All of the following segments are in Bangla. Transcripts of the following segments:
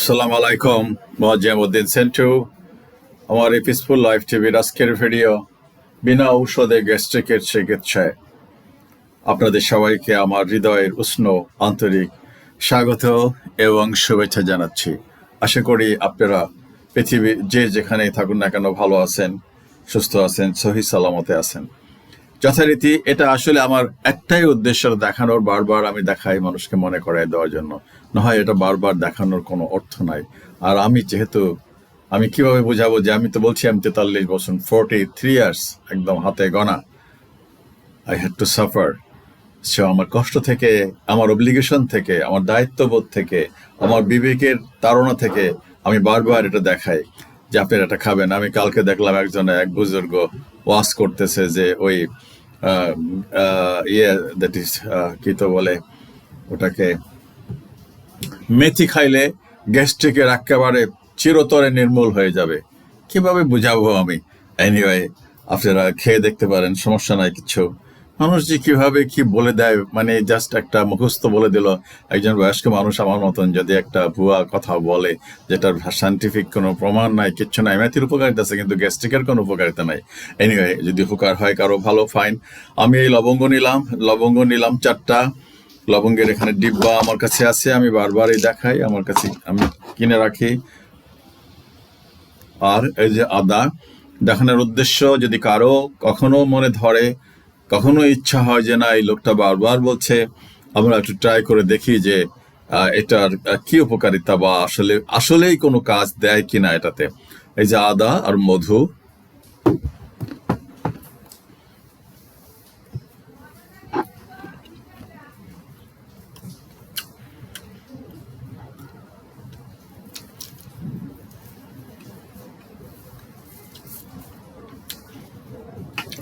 আসসালামু আলাইকুম মোয়াজ্জেমউদ্দিন সেন্টু। আমার এই পিসফুল লাইফ টিভির আজকের ভিডিও বিনা ঔষধে গ্যাস্ট্রিকের চিকিৎসায়। আপনাদের সবাইকে আমার হৃদয়ের উষ্ণ আন্তরিক স্বাগত এবং শুভেচ্ছা জানাচ্ছি। আশা করি আপনারা পৃথিবীর যে যেখানেই থাকুন না কেন ভালো আছেন, সুস্থ আছেন, সহি সালামতে আছেন। যথারীতি এটা আসলে আমার একটাই উদ্দেশ্য দেখানোর বারবার আমি দেখাই মানুষকে মনে করাই দেওয়ার জন্য। না হয় এটা বারবার দেখানোর কোনো অর্থ নাই। আর আমি যেহেতু, আমি কীভাবে বোঝাবো যে আমি তো বলছি, আমি তেতাল্লিশ বছর ফোরটি থ্রি ইয়ার্স একদম হাতে গনা আই হ্যাড টু সাফার সে আমার কষ্ট থেকে, আমার অব্লিগেশন থেকে, আমার দায়িত্ববোধ থেকে, আমার বিবেকের তাড়না থেকে আমি বারবার এটা দেখাই যে আপনারা এটা খাবেন। আমি কালকে দেখলাম একজন, এক বুজুর্গ ওয়াশ করতেছে যে ওই ইয়ে দ্যাট ইস কি তো বলে ওটাকে মেথি খাইলে গ্যাস্ট্রিকের একেবারে চিরতরে নির্মূল হয়ে যাবে। কীভাবে বুঝাবো আমি? এনিওয়ে আপনারা খেয়ে দেখতে পারেন, সমস্যা নাই কিছু। মানুষ যে কীভাবে কি বলে দেয় মানে জাস্ট একটা মুখস্থ বলে দিল। একজন বয়স্ক মানুষ আমার মতন যদি একটা ভুয়া কথা বলে, যেটার সাইন্টিফিক কোনো প্রমাণ নাই, কিচ্ছু নাই, মেথির উপকারিতা আছে, কিন্তু গ্যাস্ট্রিকের কোনো উপকারিতা নাই। এনিওয়ে যদি উপকার হয়, কারও ভালো ফাইন আমি এই লবঙ্গ নিলাম লবঙ্গ নিলাম চারটা। লবঙ্গের এখানে ডিব্বা আমার কাছে আছে, আমি বারবারই দেখাই, আমার কাছে আমি কিনে রাখি। আর এই যে আদা, দেখানোর উদ্দেশ্য, যদি কারও কখনো মনে ধরে, কখনো ইচ্ছা হয় যে না, এই লোকটা বারবার বলছে, আমরা একটু ট্রাই করে দেখি যে এটার কি উপকারিতা বা আসলে, আসলেই কোনো কাজ দেয় কিনা এটাতে। এই যে আদা আর মধু।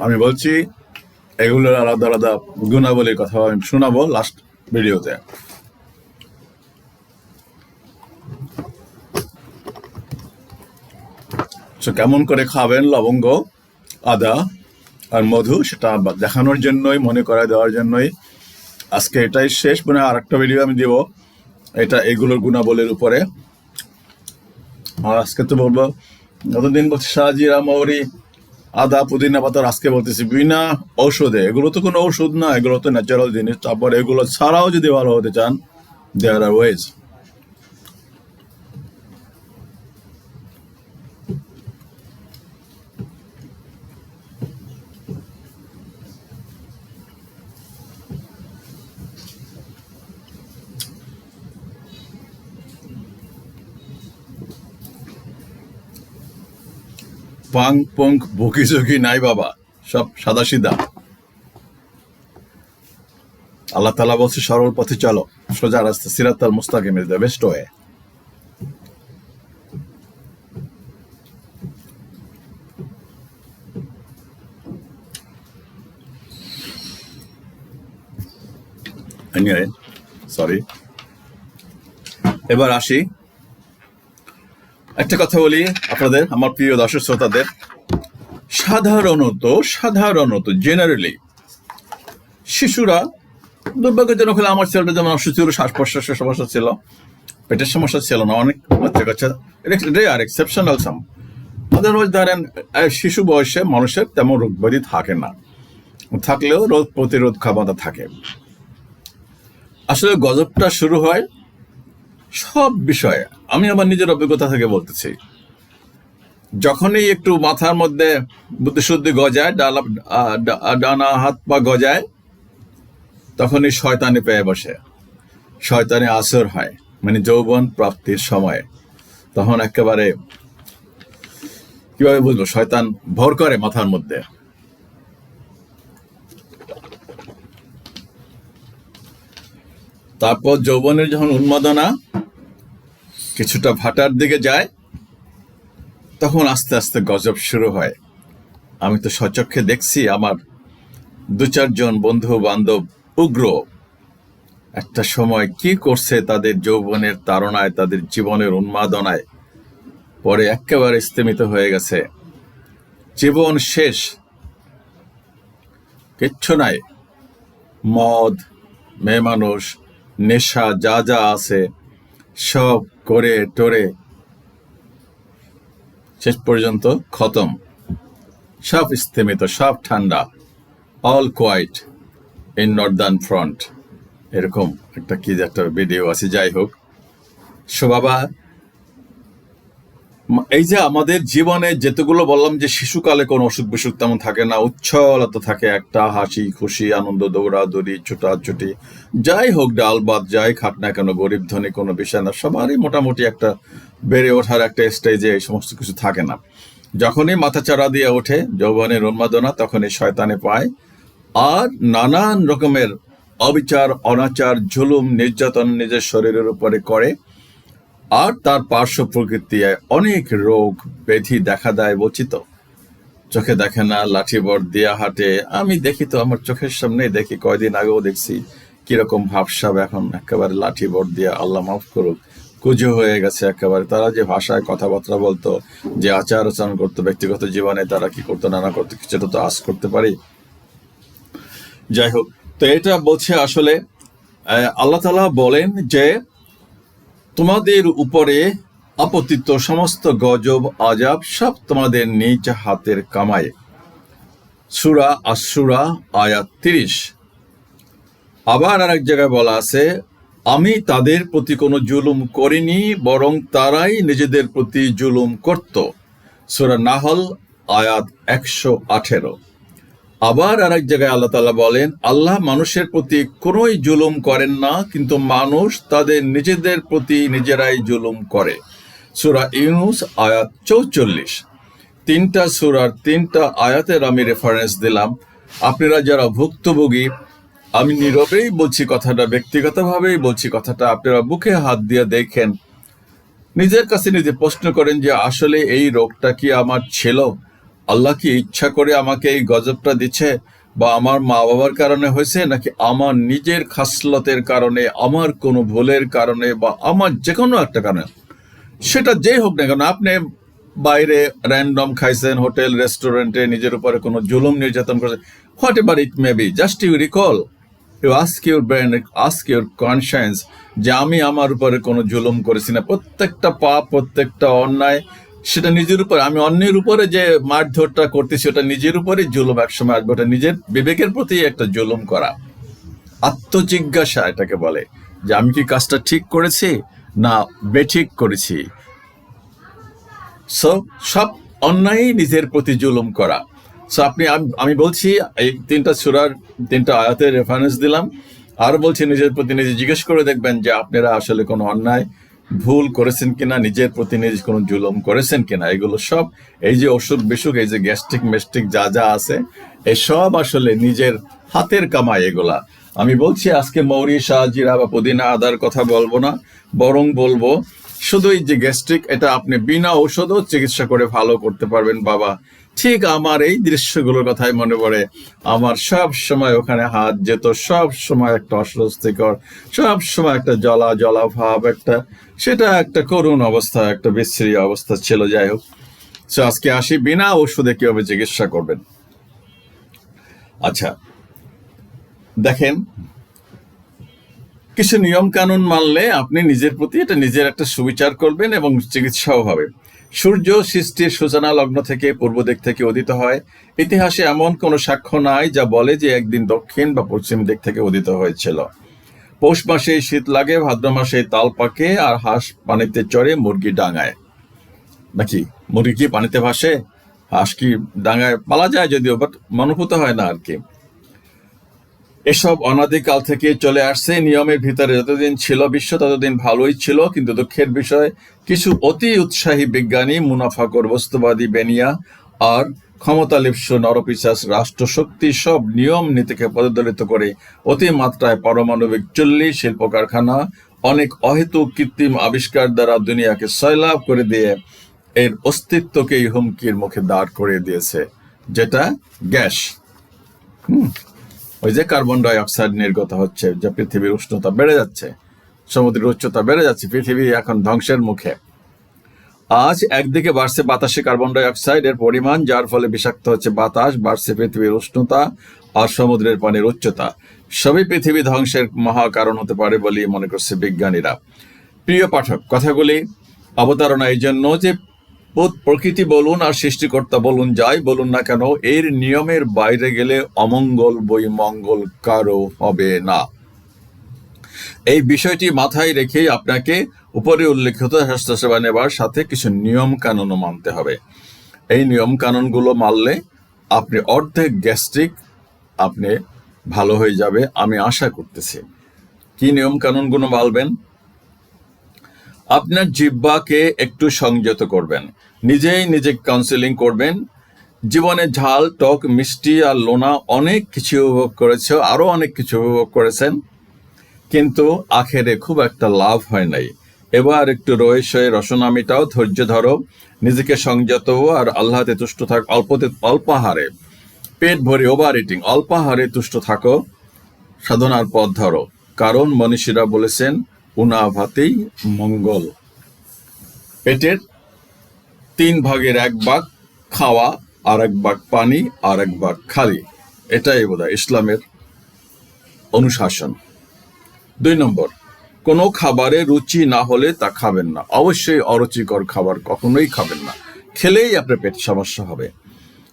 আমি বলছি, এগুলোর আলাদা আলাদা গুণাবলীর কথা আমি শোনাবো লাস্ট ভিডিওতে কেমন করে খাবেন লবঙ্গ, আদা আর মধু সেটা দেখানোর জন্যই, মনে করা দেওয়ার জন্যই। আজকে এটাই শেষ মানে আর একটা ভিডিও আমি দিব। এটা এগুলোর গুণাবলীর উপরে। আর আজকে তো বলব গতদিন বলছি সাজিরা মৌরি আদা পুদিনা পাতার আজকে বলতেছি, বিনা ঔষধে, এগুলো তো কোনো ঔষধ না, এগুলো তো ন্যাচারাল জিনিস। তারপর এগুলো ছাড়াও যদি ভালো হতে চান দেয়ার আর ওয়েজ পাং পঙ্ক বকি ঝুঁকি নাই বাবা, সব সাদা সিধা আল্লাহ তালা বলছে, সরল পথে চলো, সোজা রাস্তা সিরাতাল মুস্তাকিমের দ্য বেস্ট ওয়ে সরি এবার আসি। একটা কথা বলি আপনাদের, আমার প্রিয় দর্শক শ্রোতাদের। সাধারণত সাধারণত জেনারেলি শিশুরা দুর্ভাগ্যজনক হলে আমার ছেলেটা যেমন অসুস্থ ছিল শ্বাস প্রশ্বাসের সমস্যা ছিল, পেটের সমস্যা ছিল না, অনেক বাচ্চা কাচ্চা। আর এক্সেপশনাল সাম আদারওয়াইজ ধরেন শিশু বয়সে মানুষের তেমন রোগ ব্যাধি থাকে না। থাকলেও রোগ প্রতিরোধ ক্ষমতা থাকে। আসলে গজবটা শুরু হয় সব বিষয়ে আমি আমার নিজের অভিজ্ঞতা থেকে বলতেছি। যখনই একটু মাথার মধ্যে বুদ্ধিশুদ্ধি গজায়, ডালা ডানা, হাত পা গজায়, তখনই শয়তানি পেয়ে বসে। শয়তানি আসর হয় মানে যৌবন প্রাপ্তির সময়। তখন একেবারে, কীভাবে বুঝব? শয়তান ভর করে মাথার মধ্যে। তারপর যৌবনের যখন উন্মাদনা কিছুটা ভাটার দিকে যায়, তখন আস্তে আস্তে গজব শুরু হয়। আমি তো সচক্ষে দেখছি আমার দু চারজন বন্ধু বান্ধব উগ্র। একটা সময় কি করছে তাদের যৌবনের তাড়নায়, তাদের জীবনের উন্মাদনায়? পরে একেবারে স্থিমিত হয়ে গেছে। জীবন শেষ। কিচ্ছু নাই। মদ, মেয়ে মানুষ নেশা যা যা আছে সব করে টরে। শেষ পর্যন্ত খতম। সব স্থিমিত, সব ঠান্ডা। All quiet in northern front এরকম একটা কি একটা ভিডিও আছে, যাই হোক। সো বাবা এই যে আমাদের জীবনে যেতগুলো বললাম যে শিশুকালে কোনো অসুখ বিসুখ তেমন থাকে না, উচ্ছলতা থাকে একটা, হাসি, খুশি, আনন্দ, দৌড়াদৌড়ি, ছোটাছুটি, যাই হোক ডাল বাদ যাই খাক না কেন, গরিব ধনী কোনো বিষয় না, সবারই মোটামুটি একটা বেড়ে ওঠার একটা স্টেজে এই সমস্ত কিছু থাকে না। যখনই মাথা চারা দিয়ে ওঠে, যৌবনের উন্মাদনা তখনই শয়তানে পায়। আর নানান রকমের অবিচার, অনাচার ঝুলুম নির্যাতন নিজের শরীরের উপরে করে। আর তার পার্শ্ব প্রকৃতি অনেক রোগ ব্যাধি দেখা দেয় বলছি তো চোখে দেখে না লাঠি বট দিয়া হাটে। আমি দেখি তো আমার চোখের সামনে দেখি, কয়দিন আগেও দেখছি। কীরকম ভাবসাব এখন, একেবারে লাঠি বট দিয়া আল্লাহ মাফ করুক। কুজো হয়ে গেছে একেবারে। তারা যে ভাষায় কথাবার্তা বলতো, যে আচার আচরণ করতো, ব্যক্তিগত জীবনে তারা কি করতো নানা করতো, কিছুটা তো আশ করতে পারি। যাই হোক, তো এটা বলছে আসলে আল্লাহ তালা বলেন যে তোমাদের উপরে আপতিত সমস্ত গজব, আজাব সব তোমাদের নিজ হাতের কামায়। সুরা আশুরা আয়াত তিরিশ। আবার আরেক জায়গায় বলা আছে, আমি তাদের প্রতি কোনো জুলুম করিনি, বরং তারাই নিজেদের প্রতি জুলুম করত। সুরা নাহল, আয়াত একশো আঠেরো। আবার আরেক জায়গায় আল্লাহ তাআলা বলেন, আল্লাহ মানুষের প্রতি কোনোই জুলুম করেন না, কিন্তু মানুষ তাদের নিজেদের প্রতি নিজেরাই জুলুম করে। সুরা ইউনুস, আয়াত চৌচল্লিশ। তিনটা সুরার তিনটা আয়াতের আমি রেফারেন্স দিলাম। আপনারা যারা ভুক্তভোগী, আমি নীরবেই বলছি কথাটা, ব্যক্তিগতভাবেই বলছি কথাটা, আপনারা বুকে হাত দিয়ে দেখেন। নিজের কাছে নিজে প্রশ্ন করেন যে, আসলে এই রোগটা কি আমার ছিল? আল্লাহ কি ইচ্ছা করে আমাকে এই গজবটা দিচ্ছে বা আমার মা বাবার কারণে হয়েছে, নাকি আমার নিজের খাসলতের কারণে, আমার কোনো ভুলের কারণে বা আমার যে কোনো একটা কারণে? সেটা যেই হোক না কেন, আপনি বাইরে র্যান্ডম খাইছেন, হোটেল, রেস্টুরেন্টে নিজের উপরে কোনো জুলুম নির্যাতন করেছেন, whatever it may be, just you recall, you ask your brain, ask your conscience যে আমি আমার উপরে কোনো জুলুম করেছি না। প্রত্যেকটা পাপ, প্রত্যেকটা অন্যায় সেটা নিজের উপরে, আমি অন্যের উপরে যে মারধরটা করতেছি, ওটা নিজের উপরে জুলুম, একসময় আসবে, ওটা নিজের বিবেকের প্রতি একটা জুলুম করা। আত্মজিজ্ঞাসা এটাকে বলে, যে আমি কি কাজটা ঠিক করেছি না বেঠিক করেছি? সো সব অন্যায়ই নিজের প্রতি জুলুম করা। সো আপনি, আমি বলছি, এই তিনটা সুরার তিনটা আয়াতের রেফারেন্স দিলাম। আর বলছি, নিজের প্রতি নিজে জিজ্ঞেস করে দেখবেন যে আপনারা আসলে কোনো অন্যায় ভুল করেছেন কিনা, নিজের প্রতি নিজে কোনো জুলুম করেছেন কিনা, এগুলো সব এই যে অসুখ বিসুখ এই যে গ্যাস্ট্রিক মেস্ট্রিক যা যা আছে সব আসলে নিজের হাতের কামাই এগুলা। আমি বলছি, আজকে মৌরি শাহজিরা বা পুদিনা আদার কথা বলব না, বরং বলব, শুধু এই যে গ্যাস্ট্রিক, এটা আপনি বিনা ঔষধও চিকিৎসা করে ভালো করতে পারবেন, বাবা। ঠিক আমার এই দৃশ্যগুলোর কথাই মনে পড়ে। আমার সব সময় ওখানে হাত যেত, সব সময় একটা অস্বস্তিকর, সব সময় একটা জলা জলা ভাব, একটা সেটা একটা করুণ অবস্থা, একটা বিশ্রী অবস্থা ছিল, যাই হোক। সো আজকে আসি বিনা ওষুধে কীভাবে চিকিৎসা করবেন? আচ্ছা দেখেন, কিছু নিয়ম কানুন মানলে আপনি নিজের প্রতি এটা নিজের একটা সুবিচার করবেন এবং চিকিৎসাও হবে। সূর্য সৃষ্টির সূচনা লগ্ন থেকে পূর্ব দিক থেকে উদিত হয়। ইতিহাসে এমন কোনো সাক্ষ্য নাই যা বলে যে একদিন দক্ষিণ বা পশ্চিম দিক থেকে উদিত হয়েছিল। পৌষ মাসে শীত লাগে, ভাদ্র মাসে তাল পাকে আর হাঁস পানিতে চড়ে মুরগি ডাঙায়। নাকি মুরগি কি পানিতে ভাসে? হাঁস কি ডাঙায়? পালা যায় যদিও বাট মনোভূত হয় না আর কি। এসব অনাদিকাল থেকে চলে আসছে, নিয়মের ভিতরে যতদিন ছিল বিশ্ব ততদিন ভালোই ছিল, কিন্তু দুঃখের বিষয়, কিছু অতি উৎসাহী বিজ্ঞানী মুনাফাকর বস্তুবাদী বেনিয়া আর ক্ষমতালিপ্স নরপিশাস রাষ্ট্রশক্তি সব নিয়ম নীতিকে পদদলিত করে অতিমাত্রায় পারমাণবিক চুল্লি শিল্প কারখানা অনেক অহেতুক কৃত্রিম আবিষ্কার দ্বারা দুনিয়াকে সয়লাভ করে দিয়ে এর অস্তিত্বকেই হুমকির মুখে দাঁড় করে দিয়েছে, যেটা গ্যাস। ওই যে কার্বন ডাই অক্সাইড নির্গত হচ্ছে, যে পৃথিবীর উষ্ণতা বেড়ে যাচ্ছে, সমুদ্রের উচ্চতা বেড়ে যাচ্ছে, পৃথিবী এখন ধ্বংসের মুখে। আজ একদিকে বাড়ছে বাতাসে কার্বন ডাই অক্সাইড এর পরিমাণ, যার ফলে বিষাক্ত হচ্ছে বাতাস, বাড়ছে পৃথিবীর উষ্ণতা আর সমুদ্রের পানির উচ্চতা। সবই পৃথিবী ধ্বংসের মহা কারণ হতে পারে বলে মনে করছে বিজ্ঞানীরা। প্রিয় পাঠক, কথাগুলি অবতারণা এই জন্য যে প্রকৃতি বলুন আর সৃষ্টিকর্তা বলুন যাই বলুন না কেন, এর নিয়মের বাইরে গেলে অমঙ্গল বই মঙ্গল কারও হবে না। এই বিষয়টি মাথায় রেখেই আপনাকে উপরে উল্লেখিত স্বাস্থ্যসেবা নেবার সাথে কিছু নিয়ম কানুনও মানতে হবে। এই নিয়ম কানুনগুলো মানলে আপনি অর্ধেক গ্যাস্ট্রিক, আপনি ভালো হয়ে যাবে আমি আশা করতেছি। কি নিয়ম কানুনগুলো মানবেন? আপনার জিহ্বাকে একটু সংযত করবেন। নিজেই নিজে কাউন্সিলিং করবেন। জীবনে ঝাল, টক, মিষ্টি আর লোনা অনেক কিছু উপভোগ করেছে, আরও অনেক কিছু উপভোগ করেছেন। কিন্তু আখেরে খুব একটা লাভ হয় নাই। এবার একটু হয়ে রসনামিটাও ধৈর্য ধরো, নিজেকে সংযত আর আল্লাহতে তুষ্ট থাক, অল্পতে অল্পাহারে পেট ভরে ওভার ইটিং অল্পাহারে তুষ্ট থাকো, সাধনার পথ ধরো। কারণ মনীষীরা বলেছেন উনা ভাতেই মঙ্গল। পেটের তিন ভাগের এক ভাগ খাওয়া, আর এক ভাগ পানি, আর এক ভাগ খালি। এটাই বোধ ইসলামের অনুশাসন। দুই নম্বর কোনো খাবারে রুচি না হলে তা খাবেন না। অবশ্যই অরুচিকর খাবার কখনোই খাবেন না। খেলেই আপনার পেট সমস্যা হবে।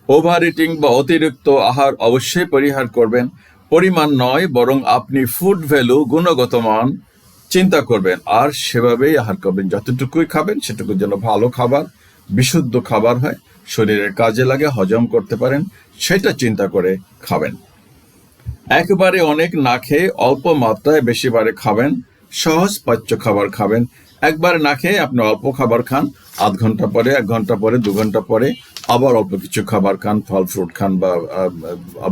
ওভার ইটিং বা অতিরিক্ত আহার অবশ্যই পরিহার করবেন। পরিমাণ নয়, বরং আপনি ফুড ভ্যালু গুণগত মান চিন্তা করবেন। আর সেভাবেই আহার করবেন। যতটুকুই খাবেন সেটুকু যেন ভালো খাবার, বিশুদ্ধ খাবার হয়। শরীরের কাজে লাগে, হজম করতে পারেন, সেটা চিন্তা করে খাবেন। একবারে অনেক না খেয়ে অল্প মাত্রায় বেশিবারে খাবেন। সহজ পাচ্য খাবার খাবেন। একবার না খেয়ে আপনি অল্প খাবার খান, আধ ঘণ্টা পরে, এক ঘণ্টা পরে, দু ঘণ্টা পরে আবার অল্প কিছু খাবার খান, ফল, ফ্রুট খান বা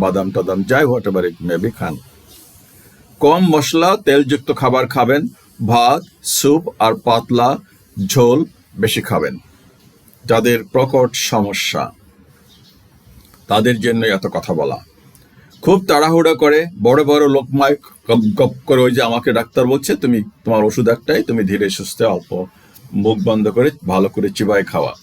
বাদাম টাদাম, যাই হোয়াট ইট মেবি খান। কম মশলা, তেলযুক্ত খাবার খাবেন, ভাত, স্যুপ আর পাতলা ঝোল বেশি খাবেন। যাদের প্রকট সমস্যা, তাদের জন্য এত কথা বলা। খুব তাড়াহুড়া করে, বড় বড় লোকমায় গপ করে ওই যে আমাকে ডাক্তার বলছে, তুমি তোমার ওষুধ একটাই, তুমি ধীরে সুস্থে অল্প মুখ বন্ধ করে ভালো করে চিবায় খাওয়া।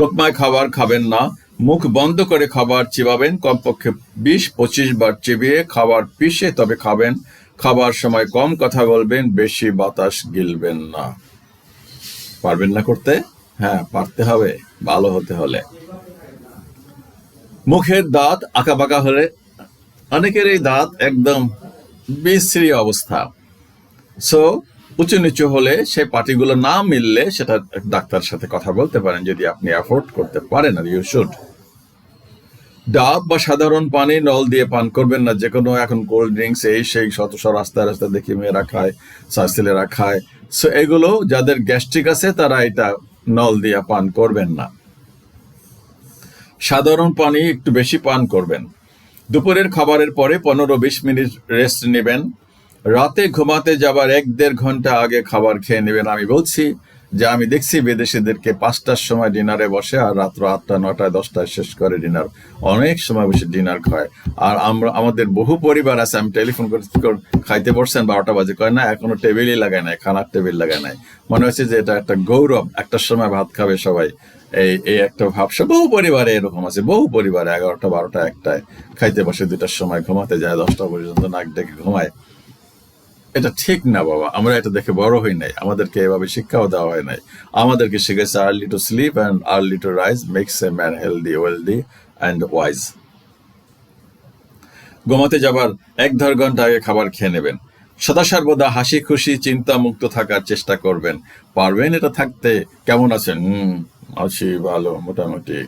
লোকমায় খাবার খাবেন না, মুখ বন্ধ করে খাবার চিবাবেন, কমপক্ষে বিশ পঁচিশ বার চিবিয়ে খাবার পিষে তবে খাবেন। খাবার সময় কম কথা বলবেন, বেশি বাতাস গিলবেন না। পারবেন না করতে? হ্যাঁ পারতে হবে, ভালো হতে হলে। মুখের দাঁত আঁকা বাঁকা হলে অনেকের এই দাঁত একদম বিশ্রী অবস্থা। সো উঁচু নিচু হলে সেই পাটিগুলো না মিললে সেটা ডাক্তার সাথে কথা বলতে পারেন, যদি আপনি অ্যাফোর্ড করতে পারেন, আর ইউ শুড ডাব বা সাধারণ পানি নল দিয়ে পান করবেন না যে কোনো এখন কোল্ড ড্রিঙ্কস এই সেই শত শত রাস্তায় রাস্তায় দেখি মেয়েরা খায় সাইকেলেরা খায়। সো এগুলো যাদের গ্যাস্ট্রিক আছে, তারা এটা নল দিয়ে পান করবেন না। সাধারণ পানি একটু বেশি পান করবেন। দুপুরের খাবারের পরে পনেরো বিশ মিনিট রেস্ট নেবেন। রাতে ঘুমাতে যাবার এক দেড় ঘণ্টা আগে খাবার খেয়ে নেবেন, আমি বলছি। যে আমি দেখছি বিদেশিদেরকে পাঁচটার সময় ডিনারে বসে আর রাত্র আটটা নটায় দশটায় শেষ করে ডিনার। অনেক সময় বসে ডিনার খায়। আর আমরা, আমাদের বহু পরিবার আছে, আমি টেলিফোন করে খাইতে বসছেন, বারোটা বাজে। কয়, না, এখনও টেবিলই লাগায় নাই, খানার টেবিল লাগায় নাই। মনে হচ্ছে যে এটা একটা গৌরব, একটার সময় ভাত খাবে সবাই। এই এই একটা ভাবসা বহু পরিবারে এরকম আছে, বহু পরিবারে এগারোটা, বারোটা, একটায় খাইতে বসে দুটার সময় ঘুমাতে যায়, দশটা পর্যন্ত নাক ডেকে ঘুমায়। এটা ঠিক না, বাবা। আমরা এটা দেখে বড় হই নাই। আমাদেরকে এভাবে শিক্ষাও দেওয়া হয় নাই। আমাদেরকে শিখেছে early to sleep and early to rise makes a man healthy wealthy and wise ঘুমাতে যাবার এক দেড় ঘণ্টা আগে খাবার খেয়ে নেবেন। সদা সর্বদা হাসি, খুশি, চিন্তা মুক্ত থাকার চেষ্টা করবেন। পারবেন এটা থাকতে? কেমন আছেন? হুম, আছি ভালো, মোটামুটি।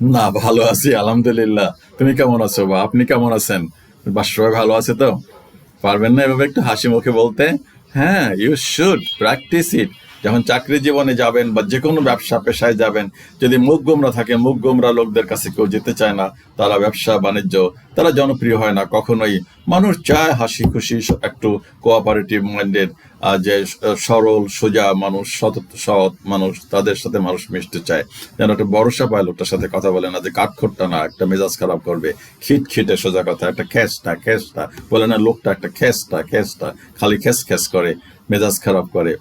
না, ভালো আছি, আলহামদুলিল্লাহ। তুমি কেমন আছো বা আপনি কেমন আছেন? বাস, সবাই ভালো আছে তো? পারবেন না এভাবে একটু হাসি মুখে বলতে। হ্যাঁ ইউ শুড প্র্যাকটিস ইট যখন চাকরি জীবনে যাবেন বা যে কোনো ব্যবসা পেশায় যাবেন, যদি মুখ গোমরা থাকে, মুখ গোমরা লোকদের কাছে কেউ যেতে চায় না, তারা ব্যবসা, বাণিজ্য, তারা জনপ্রিয় হয় না কখনোই। মানুষ চায় হাসি খুশি, একটু কোঅপারেটিভ মাইন্ডেড যে সরল, সোজা মানুষ, সৎ সৎ মানুষ, তাদের সাথে মানুষ মিশতে চায়। যেন একটা ভরসা পায় লোকটার সাথে কথা বলে না যে কাঠখোট্টা না, একটা মেজাজ খারাপ করবে। খিট খিটে সোজা কথা, একটা খেসটা খেসটা বলে না, লোকটা একটা খেসটা খেসটা খালি খেস খেস করে, মেজাজ খারাপ করে।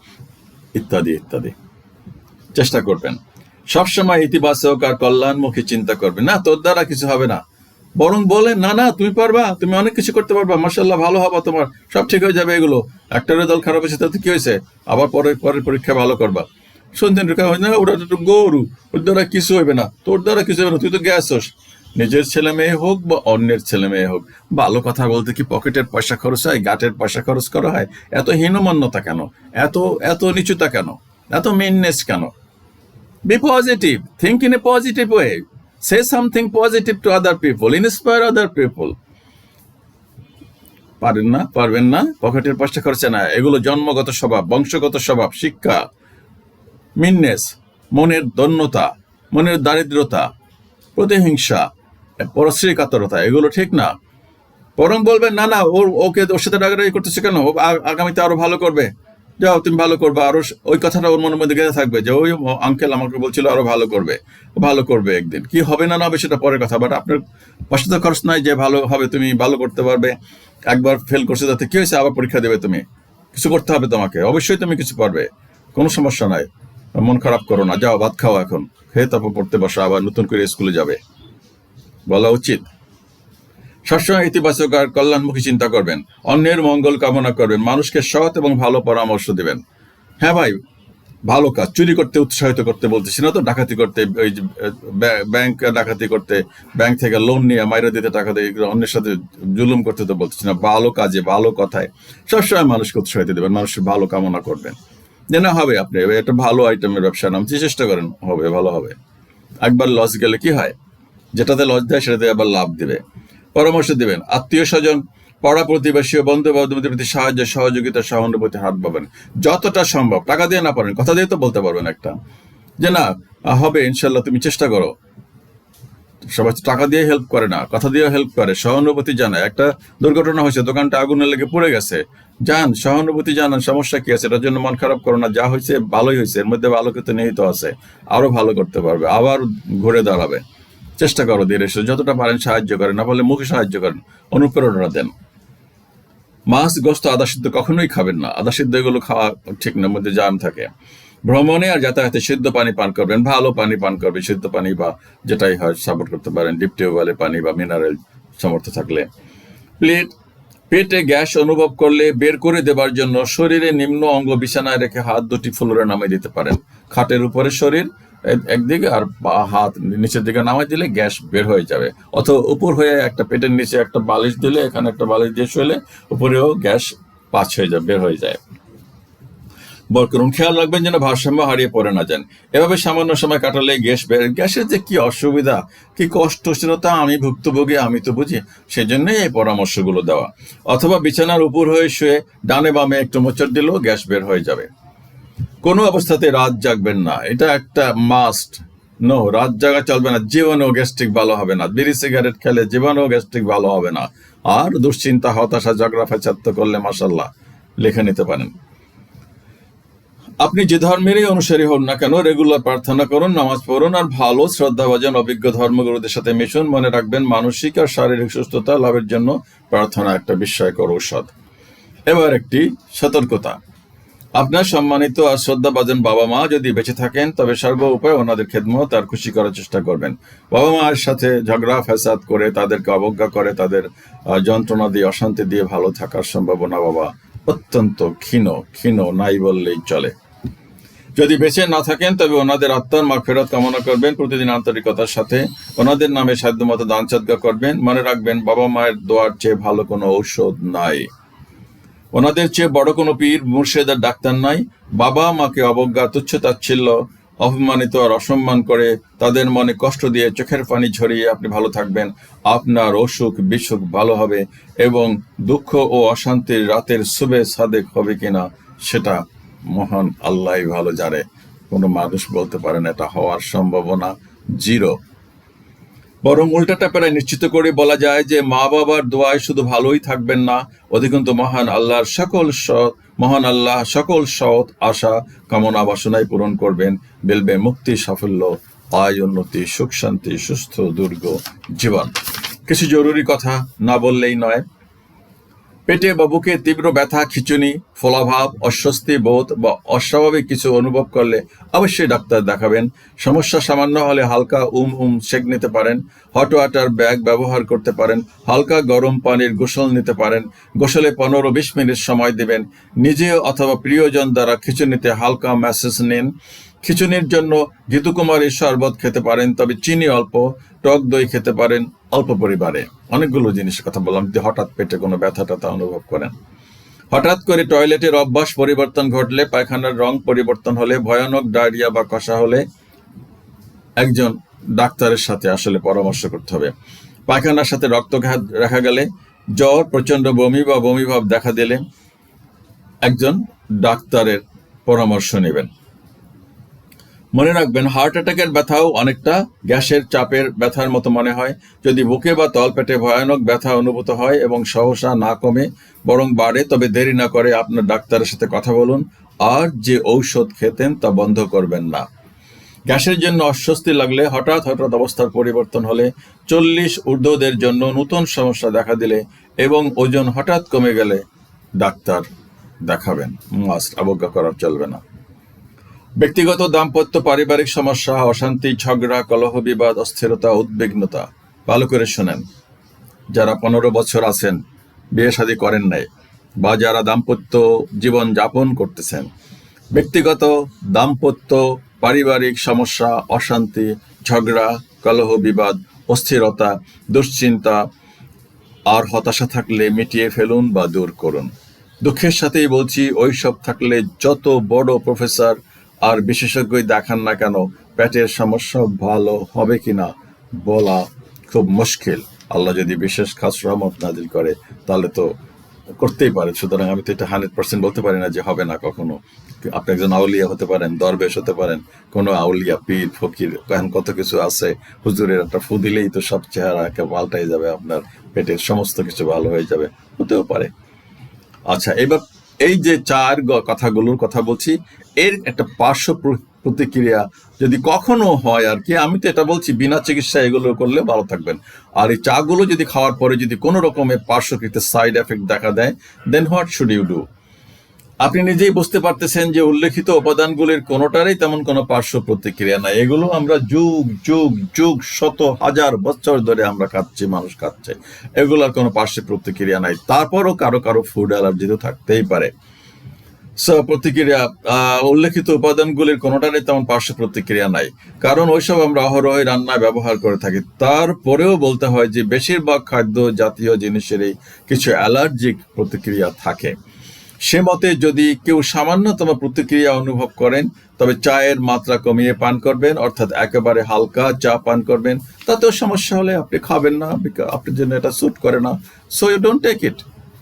ইত্যাদি ইত্যাদি। চেষ্টা করবেন। সবসময় ইতিবাচক আর কল্যাণমুখী চিন্তা করবেন। না, তোর দ্বারা কিছু হবে না। বরং বলে না না, তুমি পারবা, তুমি অনেক কিছু করতে পারবা মার্শাল্লাহ ভালো হবা তোমার, সব ঠিক হয়ে যাবে এগুলো। একটা রেজাল্ট খারাপ হয়েছে, তাতে কি হয়েছে? আবার পরের পরের পরীক্ষা ভালো করবা। শুনতেন ওটা তো গরু, ওর দ্বারা কিছু হবে না, তোর দ্বারা কিছু হবে না, তুই তো গ্যাসোস নিজের ছেলে মেয়ে হোক বা অন্যের ছেলে মেয়ে হোক, ভালো কথা বলতে কি পকেটের পয়সা খরচ হয়, গাটের পয়সা খরচ করা হয় এত হীনমন্যতা কেন এত এত নিচুতা কেন এত মেননেস কেন Be positive. Think in a positive way. Say something positive to other people. Inspire other people পারেন না, পারবেন না, পকেটের পয়সা খরচে না এগুলো জন্মগত স্বভাব, বংশগত স্বভাব, শিক্ষা মিননেস মনের দন্যতা, মনের দারিদ্রতা, প্রতিহিংসা পরশ্রী কাতরতা এগুলো ঠিক না। বরং বলবেন না না, ওর, ওকে ওর সাথে ডাকাডাকি করতেছে কেন? ও আগামীতে আরও ভালো করবে। যাও, তুমি ভালো করবে। আরও ওই কথাটা ওর মনের মধ্যে গেঁথে থাকবে যে, ওই আঙ্কেল আমাকে বলছিল আরও ভালো করবে ভালো করবে একদিন। কি হবে না না হবে সেটা পরের কথা বাট আপনার তো খরচ নাই যে ভালো হবে, তুমি ভালো করতে পারবে। একবার ফেল করছে তাতে কি হয়েছে? আবার পরীক্ষা দেবে তুমি। কিছু করতে হবে তোমাকে, অবশ্যই তুমি কিছু পারবে। কোনো সমস্যা নাই। মন খারাপ করো না, যাও, ভাত খাও এখন। খেয়ে তারপর পড়তে বসো, আবার নতুন করে স্কুলে যাবে। বলা উচিত। সবসময় ইতিবাচক আর কল্যাণমুখী চিন্তা করবেন। অন্যের মঙ্গল কামনা করবেন। মানুষকে সৎ এবং ভালো পরামর্শ দিবেন। হ্যাঁ ভাই, ভালো কাজ। চুরি করতে, উৎসাহিত করতে বলতেছি না তো? ডাকাতি করতে, ওই ব্যাংক ডাকাতি করতে, ব্যাংক থেকে লোন নিয়ে মাইরা দিতে, টাকা দিয়ে অন্যের সাথে জুলুম করতে তো বলতেছি না। ভালো কাজে, ভালো কথায়। সবসময় মানুষকে উৎসাহিত দেবেন, মানুষের ভালো কামনা করবেন। যে না, হবে আপনি একটা ভালো আইটেমের ব্যবসা নাম চেষ্টা করেন, হবে, ভালো হবে। একবার লস গেলে কি হয়? যেটাতে লস দেয় সেটাতে আবার লাভ দিবে। পরামর্শ দিবেন। আত্মীয় স্বজন, পাড়া প্রতিবেশী বন্ধু বান্ধবদের প্রতি সাহায্য, সহযোগিতা সহানুভূতি হাত পাবেন যতটা সম্ভব। টাকা দিয়ে না পারেন, কথা দিয়ে তো বলতে পারবেন একটা। যে না হবে, ইনশাল্লাহ, তুমি চেষ্টা করো। সবাই টাকা দিয়ে হেল্প করে না, কথা দিয়ে হেল্প করে, সহানুভূতি জানায়। একটা দুর্ঘটনা হয়েছে, দোকানটা আগুনে লেগে পড়ে গেছে। যান, সহানুভূতি জানান, সমস্যা কি আছে? এটার জন্য মন খারাপ করো না, যা হয়েছে ভালোই হয়েছে, এর মধ্যে ভালো কিন্তু নিহিত আছে। আরও ভালো করতে পারবে, আবার ঘুরে দাঁড়াবে। চেষ্টা করো ধীরে যতটা পারেন সাহায্য করেন, না বলে মুখে সাহায্য করেন, অনুপ্রেরণা দেন। মাছ, গোস্ত, আদা সিদ্ধ কখনোই খাবেন না। আদা সিদ্ধ এগুলো খাওয়া ঠিক না, মধ্যে জাম থাকে। ভ্রমণে আর যাতায়াতে সিদ্ধ পানি পান করবেন, ভালো পানি পান করবেন, সিদ্ধ পানি বা যেটাই হয় সাপোর্ট করতে পারেন ডিপ টিউবওয়েলে পানি বা মিনারেল সামর্থ্য থাকলে। প্লেট, পেটে গ্যাস অনুভব করলে বের করে দেবার জন্য শরীরে নিম্ন অঙ্গ বিছানায় রেখে হাত দুটি ফ্লোরে নামিয়ে দিতে পারেন। খাটের উপরে শরীর একদিকে আর হাত নিচের দিকে নামাই দিলে গ্যাস বের হয়ে যাবে। অথবা উপর হয়ে একটা পেটের নিচে একটা বালিশ দিলে, এখানে একটা বালিশ দিয়ে শুলে উপরেও গ্যাস পাঁচ হয়ে যায়, বের হয়ে যায়। বর করুন খেয়াল রাখবেন যেন ভারসাম্য হারিয়ে পড়ে না যান। এভাবে সামান্য সময় কাটালে গ্যাস বের, গ্যাসের যে কি অসুবিধা, কি কষ্ট ছিল তা আমি ভুক্তভোগী, আমি তো বুঝি, সেজন্যই এই পরামর্শগুলো দেওয়া। অথবা বিছানার উপর হয়ে শুয়ে ডানে বামে একটু মোচড় দিলেও গ্যাস বের হয়ে যাবে। কোনো অবস্থাতে রাত জাগবেন না। এটা একটা মাস্ট নো রাত জাগা চলবে না। জীবনেও গ্যাস্ট্রিক ভালো হবে না। বিড়ি সিগারেট খেলে জীবনেও গ্যাস্ট্রিক ভালো হবে না। আর দুশ্চিন্তা, হতাশা, ঝগড়া ফেচাত্ত করলে মাসাল্লাহ লিখে নিতে পারেন। আপনি যে ধর্মেরই অনুসারী হন না কেন রেগুলার প্রার্থনা করুন, নামাজ পড়ুন, আর ভালো শ্রদ্ধাভাজন অভিজ্ঞ ধর্মগুরুদের সাথে মিশুন, মনে রাখবেন মানসিক আর শারীরিক সুস্থতা লাভের জন্য প্রার্থনা একটা বিস্ময়কর ঔষধ। এবার একটি সতর্কতা। আপনার সম্মানিত আর শ্রদ্ধাভাজন বাবা মা যদি বেঁচে থাকেন, তবে সর্ব উপায় ওনাদের খেদমত আর খুশি করার চেষ্টা করবেন। বাবা মায়ের সাথে ঝগড়া, ফ্যাসাদ করে তাদেরকে অবজ্ঞা করে, তাদের যন্ত্রণা দিয়ে, অশান্তি দিয়ে ভালো থাকার সম্ভাবনা বাবা অত্যন্ত ক্ষীণ ক্ষীণ, নাই বললেই চলে। যদি বেঁচে না থাকেন, তবে ওনাদের আত্মার মা ফেরত কামনা করবেন, প্রতিদিন আন্তরিকতার সাথে ওনাদের নামে সাধ্যমতো দান সদ্গা করবেন। মনে রাখবেন, বাবা মায়ের দোয়ার চেয়ে ভালো কোনো ঔষধ নাই। ওনাদের চেয়ে বড় কোনো পীর মুর্শেদার ডাক্তার নাই। বাবা মাকে অবজ্ঞা, তুচ্ছ তাচ্ছিল্য, অপমানিত আর অসম্মান করে তাদের মনে কষ্ট দিয়ে চোখের পানি ঝরিয়ে আপনি ভালো থাকবেন। আপনার অসুখ বিসুখ ভালো হবে এবং দুঃখ ও অশান্তির রাতের শুভে সাদেক হবে কিনা সেটা মহান আল্লাহ ভালো জানে। কোনো মানুষ বলতে পারেন এটা হওয়ার সম্ভাবনা জিরো। বরং উল্টাটা প্রায় নিশ্চিত করে বলা যায় যে মা বাবার দোয়ায় শুধু ভালোই থাকবেন না, অধিকন্তু মহান আল্লাহর সকল সৎ মহান আল্লাহ সকল সৎ আশা, কামনা বাসনায় পূরণ করবেন। বেলবে মুক্তি, সাফল্য আয় উন্নতি, সুখ শান্তি, সুস্থ, দুর্গ, জীবন। কিছু জরুরি কথা না বললেই নয় পেটে বা বুকে তীব্র ব্যথা, খিচুনি, ফলাভাব, অস্বস্তি বোধ বা অস্বাভাবিক কিছু অনুভব করলে অবশ্যই ডাক্তার দেখাবেন। সমস্যা সামান্য হলে হালকা উম উম সেক নিতে পারেন, হট ওয়াটার ব্যাগ ব্যবহার করতে পারেন, হালকা গরম পানির গোসল নিতে পারেন, গোসলে পনেরো বিশ মিনিট সময় দিবেন, নিজে অথবা প্রিয়জন দ্বারা খিচুনিতে হালকা ম্যাসেজ নিন। খিচুনির জন্য ঘিতুকুমারীর শরবত খেতে পারেন, তবে চিনি অল্প, টক দই খেতে পারেন অল্প পরিবারে। অনেকগুলো জিনিসের কথা বললাম, যদি হঠাৎ পেটে কোনো ব্যথা ট্যাথা অনুভব করেন। হঠাৎ করে টয়লেটের অভ্যাস পরিবর্তন ঘটলে, পায়খানার রং পরিবর্তন হলে, ভয়ানক ডায়রিয়া বা কষা হলে একজন ডাক্তারের সাথে আসলে পরামর্শ করতে হবে। পায়খানার সাথে রক্তঘাত রাখা গেলে, জ্বর প্রচণ্ড বমি বা বমিভাব দেখা দিলে একজন ডাক্তারের পরামর্শ নেবেন। মনে রাখবেন হার্ট অ্যাটাকের ব্যথাও অনেকটা গ্যাসের চাপের ব্যথার মতো মনে হয়। যদি বুকে বা তলপেটে ভয়ানক ব্যথা অনুভূত হয় এবং সহসা না কমে, বরং বাড়ে, তবে দেরি না করে আপনার ডাক্তারের সাথে কথা বলুন। আর যে ঔষধ খেতেন তা বন্ধ করবেন না। গ্যাসের জন্য অস্বস্তি লাগলে হঠাৎ হঠাৎ অবস্থার পরিবর্তন হলে চল্লিশ ঊর্ধ্বদের জন্য নতুন সমস্যা দেখা দিলে এবং ওজন হঠাৎ কমে গেলে ডাক্তার দেখাবেন। মাস্ট অবজ্ঞা করা চলবে না। ব্যক্তিগত দাম্পত্য পারিবারিক সমস্যা, অশান্তি, ঝগড়া, কলহ, বিবাদ, অস্থিরতা, উদ্বিগ্নতা, ভালো করে শোনেন। যারা পনেরো বছর আছেন, বিয়ে শাদী করেন নাই বা যারা দাম্পত্য জীবন যাপন করতেছেন, ব্যক্তিগত দাম্পত্য পারিবারিক সমস্যা, অশান্তি, ঝগড়া, কলহ, বিবাদ, অস্থিরতা, দুশ্চিন্তা, আর হতাশা থাকলে মিটিয়ে ফেলুন বা দূর করুন। দুঃখের সাথেই বলছি, ওইসব থাকলে যত বড় প্রফেসর আর বিশেষজ্ঞই দেখান না কেন, পেটের সমস্যা ভালো হবে কিনা বলা খুব মুশকিল। আল্লাহ যদি বিশেষ খাস রহমত নাজিল করে, তাহলে তো করতেই পারে সুতরাং আমি তো এটা হান্ড্রেড পার্সেন্ট বলতে পারি না যে হবে না কখনো। আপনি একজন আউলিয়া হতে পারেন, দরবেশ হতে পারেন, কোনো আউলিয়া, পীর, ফকির এখন কত কিছু আছে, হুজুরের একটা ফু দিলেই তো সব চেহারা একে পাল্টাই যাবে, আপনার পেটের সমস্ত কিছু ভালো হয়ে যাবে, হতেও পারে। আচ্ছা এবার এই যে চার কথাগুলোর কথা বলছি, এর একটা পার্শ্ব প্রতিক্রিয়া যদি কখনো হয় আর কি, আমি তো এটা বলছি, বিনা চিকিৎসা এগুলো করলে ভালো থাকবেন। আর এই চাগুলো যদি খাওয়ার পরে যদি কোনো রকমের পার্শ্বকৃত সাইড এফেক্ট দেখা দেয় then what should you do আপনি নিজেই বুঝতে পারতেছেন যে উল্লেখিত উপাদানগুলির কোনোটারই তেমন কোনো পার্শ্ব প্রতিক্রিয়া নাই। এগুলো আমরা যুগ যুগ যুগ, শত, হাজার বছর ধরে আমরা খাচ্ছি, মানুষ খাচ্ছে। এগুলোর কোনো পার্শ্ব প্রতিক্রিয়া নাই। তারপরও কারও কারও ফুড অ্যালার্জি তো থাকতেই পারে। প্রতিক্রিয়া উল্লেখিত উপাদানগুলির কোনোটারই তেমন পার্শ্ব প্রতিক্রিয়া নাই। কারণ ওইসব আমরা অহরহ রান্নায় ব্যবহার করে থাকি। তারপরেও বলতে হয় যে, বেশিরভাগ খাদ্য জাতীয় জিনিসেরই কিছু অ্যালার্জিক প্রতিক্রিয়া থাকে। সে মতে যদি কেউ সামান্যতম প্রতিক্রিয়া অনুভব করেন, তবে চায়ের মাত্রা কমিয়ে পান করবেন, অর্থাৎ একেবারে হালকা চা পান করবেন, তাতেও সমস্যা হলে আপনি খাবেন না আপনার জন্য এটা স্যুট করে না। So you don't take it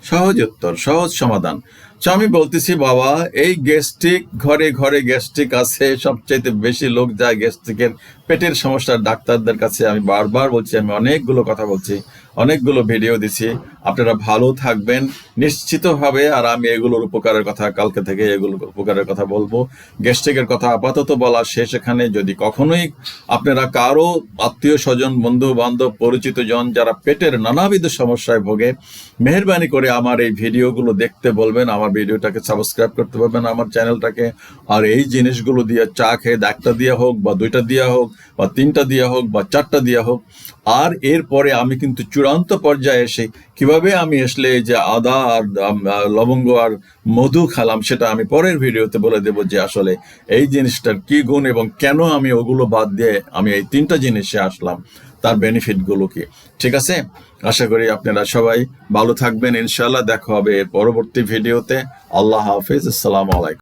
সহজ উত্তর, সহজ সমাধান। তো আমি বলতেছি, বাবা, এই গ্যাস্ট্রিক, ঘরে ঘরে গ্যাস্ট্রিক আছে, সবচাইতে বেশি লোক যায় গ্যাস্ট্রিকের পেটের সমস্যার ডাক্তারদের কাছে আমি বারবার বলছি, আমি অনেকগুলো কথা বলছি। অনেকগুলো ভিডিও দিছি। আপনারা ভালো থাকবেন, নিশ্চিতভাবে, আর আমি এগুলোর উপকারের কথা কালকে থেকে এগুলো উপকারের কথা বলব। গ্যাস্ট্রিকের কথা আপাতত বলা শেষ এখানে। যদি কখনোই আপনারা কারও আত্মীয় স্বজন, বন্ধু বান্ধব, পরিচিত জন যারা পেটের নানাবিধ সমস্যায় ভোগে, মেহরবানি করে আমার এই ভিডিওগুলো দেখতে বলবেন, আমার ভিডিওটাকে সাবস্ক্রাইব করতে পারবেন আমার চ্যানেলটাকে। আর এই জিনিসগুলো দিয়ে চা খেয়ে একটা দিয়ে হোক, বা দুইটা দিয়া হোক, বা তিনটা দিয়া হোক, বা চারটা দিয়া হোক। আর এরপরে আমি কিন্তু চূড়ান্ত পর্যায়ে এসে কীভাবে আমি আসলে যে আদা আর লবঙ্গ আর মধু খালাম সেটা আমি পরের ভিডিওতে বলে দেব যে আসলে এই জিনিসটার কি গুণ এবং কেন আমি ওগুলো বাদ দিয়ে আমি এই তিনটা জিনিসে আসলাম, তার বেনিফিটগুলো কি। ঠিক আছে? আশা করি আপনারা সবাই ভালো থাকবেন ইনশাল্লাহ দেখা হবে পরবর্তী ভিডিওতে। আল্লাহ হাফিজ, আসসালামু আলাইকুম।